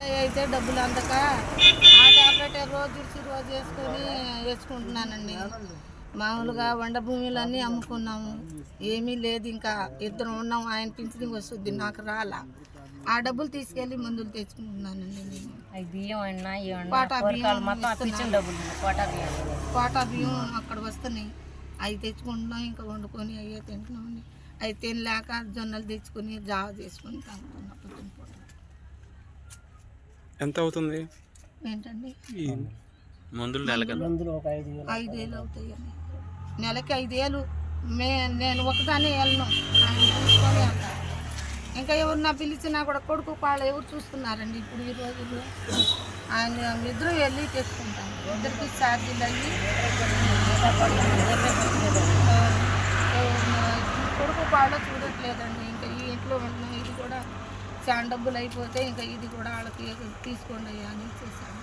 అయితే డబ్బులు అందక ఆ టాబ్లెట్ రోజు ఇచ్చి రోజు వేసుకొని వేసుకుంటున్నానండి. మామూలుగా వండ భూములన్నీ అమ్ముకున్నాము. ఏమీ లేదు ఇంకా ఇద్దరు ఉన్నాం. ఆయన పింఛన్ వస్తుంది నాకు రాలా. ఆ డబ్బులు తీసుకెళ్ళి మందులు తెచ్చుకుంటున్నానండి నేను. బియ్యం కోటా బియ్యం కోటా కోటా అక్కడ వస్తున్నాయి. అవి తెచ్చుకుంటున్నాం ఇంకా వండుకొని అయ్యే తింటున్నాం అవి తినలేక జొన్నలు తెచ్చుకొని జావ చేసుకొని తాగుతున్నాం. పొద్దున పూట. ఎంత అవుతుంది ఏంటండి? ఈ మందులు నెలకి ఐదేళ్ళు అవుతాయండి. నెలకి ఐదేళ్ళు మే నేను ఒకదాన్ని వెళ్ళను. ఆయన చూసుకొని వెళ్తాను ఇంకా ఎవరన్నా పిలిచినా కూడా కొడుకు పాళ్ళు ఎవరు చూస్తున్నారండి ఇప్పుడు ఈ రోజుల్లో? ఆయన ఇద్దరు వెళ్ళి తెచ్చుకుంటాను ఇద్దరికి ఛార్జీలు అయ్యి. కొడుకు పాళ్ళు చూడట్లేదండి. ఇంకా ఈ ఇంట్లో ఉన్న ఇది కూడా చాలా డబ్బులు అయిపోతే ఇంకా ఇది కూడా వాళ్ళకి తీసుకోండి అయ్యా అని ఇచ్చేసాను